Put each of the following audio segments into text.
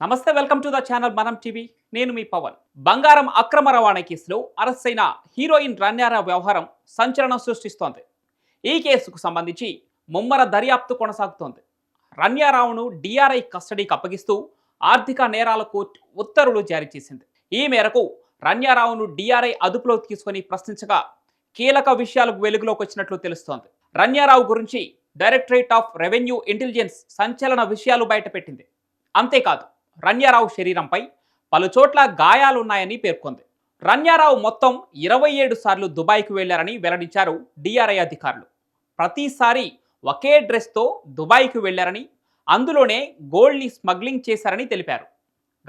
నమస్తే welcome to the channel Manam TV. నేను మీ పవన్. బంగారం అక్రమ రవాణా కేసులో అరెస్ట్ అయిన హీరోయిన్ రన్యారా వ్యవహారం సంచలనం సృష్టిస్తోంది. ఈ కేసుకు సంబంధించి ముమ్మర దర్యాప్తు కొనసాగుతోంది. రన్యారావును డిఆర్ఐ కస్టడీకి అప్పగిస్తూ ఆర్థిక నేరాల కోర్టు ఉత్తర్వులు జారీ చేసింది. ఈ మేరకు రన్యారావును డిఆర్ఐ అదుపులో తీసుకొని ప్రశ్నించగా కీలక విషయాలకు వెలుగులోకి వచ్చినట్లు తెలుస్తోంది. రన్యారావు గురించి డైరెక్టరేట్ ఆఫ్ రెవెన్యూ ఇంటెలిజెన్స్ సంచలన విషయాలు బయటపెట్టింది. అంతేకాదు రన్యారావు శరీరంపై పలుచోట్ల గాయాలున్నాయని పేర్కొంది. రన్యారావు మొత్తం ఇరవై ఏడు సార్లు దుబాయ్కు వెళ్ళారని వెల్లడించారు డిఆర్ఐ అధికారులు. ప్రతిసారి ఒకే డ్రెస్తో దుబాయ్కు వెళ్ళారని అందులోనే గోల్డ్ని స్మగ్లింగ్ చేశారని తెలిపారు.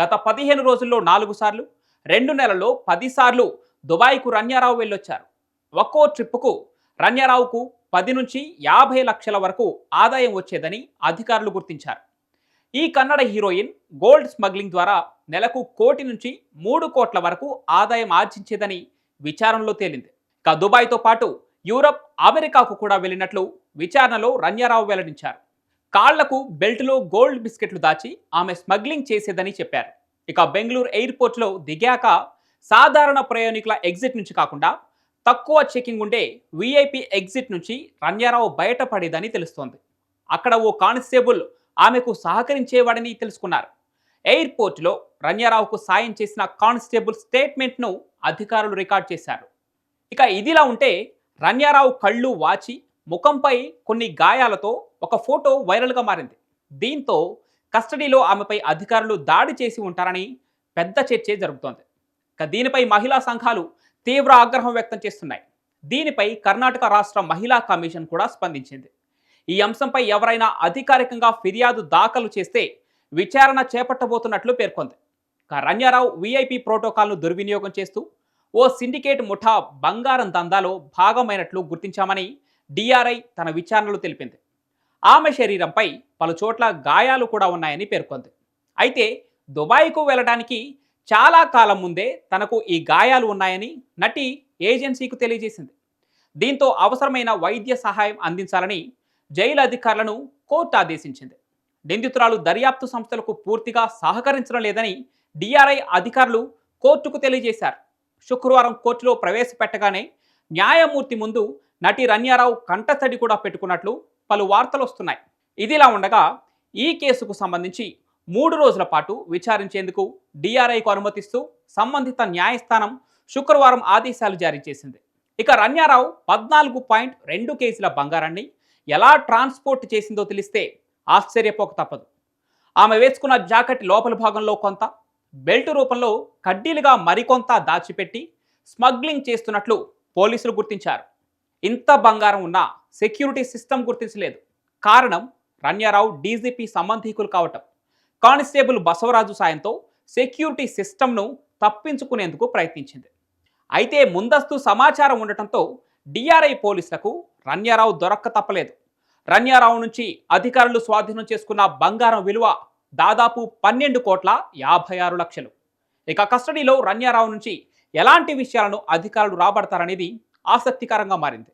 గత పదిహేను రోజుల్లో నాలుగు సార్లు రెండు నెలల్లో పదిసార్లు దుబాయ్కు రన్యారావు వెళ్ళొచ్చారు. ఒక్కో ట్రిప్పుకు రన్యారావుకు పది నుంచి యాభై లక్షల వరకు ఆదాయం వచ్చేదని అధికారులు గుర్తించారు. ఈ కన్నడ హీరోయిన్ గోల్డ్ స్మగ్లింగ్ ద్వారా నెలకు కోటి నుంచి మూడు కోట్ల వరకు ఆదాయం ఆర్జించేదని విచారణలో తేలింది. ఇక దుబాయ్తో పాటు యూరప్ అమెరికాకు కూడా వెళ్ళినట్లు విచారణలో రన్యారావు వెల్లడించారు. కాళ్ళకు బెల్ట్లో గోల్డ్ బిస్కెట్లు దాచి ఆమె స్మగ్లింగ్ చేసేదని చెప్పారు. ఇక బెంగళూరు ఎయిర్పోర్ట్లో దిగాక సాధారణ ప్రయాణికుల ఎగ్జిట్ నుంచి కాకుండా తక్కువ చెకింగ్ ఉండే విఐపి ఎగ్జిట్ నుంచి రన్యారావు బయటపడేదని తెలుస్తోంది. అక్కడ ఓ కానిస్టేబుల్ ఆమెకు సహకరించేవాడని తెలుసుకున్నారు. ఎయిర్పోర్ట్లో రన్యారావుకు సాయం చేసిన కానిస్టేబుల్ స్టేట్మెంట్ను అధికారులు రికార్డ్ చేశారు. ఇక ఇదిలా ఉంటే రన్యారావు కళ్ళు వాచి ముఖంపై కొన్ని గాయాలతో ఒక ఫోటో వైరల్గా మారింది. దీంతో కస్టడీలో ఆమెపై అధికారులు దాడి చేసి ఉంటారని పెద్ద చర్చే జరుగుతోంది. ఇక దీనిపై మహిళా సంఘాలు తీవ్ర ఆగ్రహం వ్యక్తం చేస్తున్నాయి. దీనిపై కర్ణాటక రాష్ట్ర మహిళా కమిషన్ కూడా స్పందించింది. ఈ అంశంపై ఎవరైనా అధికారికంగా ఫిర్యాదు దాఖలు చేస్తే విచారణ చేపట్టబోతున్నట్లు పేర్కొంది. ఇక రన్యారావు వీఐపీ ప్రోటోకాల్ను దుర్వినియోగం చేస్తూ ఓ సిండికేట్ ముఠా బంగారం దందాలో భాగమైనట్లు గుర్తించామని డిఆర్ఐ తన విచారణలో తెలిపింది. ఆమె శరీరంపై పలుచోట్ల గాయాలు కూడా ఉన్నాయని పేర్కొంది. అయితే దుబాయ్కు వెళ్ళడానికి చాలా కాలం ముందే తనకు ఈ గాయాలు ఉన్నాయని నటి ఏజెన్సీకు తెలియజేసింది. దీంతో అవసరమైన వైద్య సహాయం అందించాలని జైలు అధికారులను కోర్టు ఆదేశించింది. నిందితురాలు దర్యాప్తు సంస్థలకు పూర్తిగా సహకరించడం లేదని డిఆర్ఐ అధికారులు కోర్టుకు తెలియజేశారు. శుక్రవారం కోర్టులో ప్రవేశపెట్టగానే న్యాయమూర్తి ముందు నటి రన్యారావు కంటతడి కూడా పెట్టుకున్నట్లు పలు వార్తలు వస్తున్నాయి. ఇదిలా ఉండగా ఈ కేసుకు సంబంధించి మూడు రోజుల పాటు విచారించేందుకు డిఆర్ఐకు అనుమతిస్తూ సంబంధిత న్యాయస్థానం శుక్రవారం ఆదేశాలు జారీ చేసింది. ఇక రన్యారావు పద్నాలుగు పాయింట్ రెండు కేజీల బంగారాన్ని ఎలా ట్రాన్స్పోర్ట్ చేసిందో తెలిస్తే ఆశ్చర్యపోక తప్పదు. ఆమె వేసుకున్న జాకెట్ లోపల భాగంలో కొంత బెల్ట్ రూపంలో కడ్డీలుగా మరికొంత దాచిపెట్టి స్మగ్లింగ్ చేస్తున్నట్లు పోలీసులు గుర్తించారు. ఇంత బంగారం ఉన్నా సెక్యూరిటీ సిస్టమ్ గుర్తించలేదు. కారణం రన్యారావు డీజీపీ సంబంధీకులు కావటం. కానిస్టేబుల్ బసవరాజు సాయంతో సెక్యూరిటీ సిస్టమ్ను తప్పించుకునేందుకు ప్రయత్నించింది. అయితే ముందస్తు సమాచారం ఉండటంతో డిఆర్ఐ పోలీసులకు రన్యారావు దొరక్క తప్పలేదు. రన్యారావు నుంచి అధికారులు స్వాధీనం చేసుకున్న బంగారం విలువ దాదాపు పన్నెండు కోట్ల యాభై ఆరు లక్షలు. ఇక కస్టడీలో రన్యారావు నుంచి ఎలాంటి విషయాలను అధికారులు రాబడతారనేది ఆసక్తికరంగా మారింది.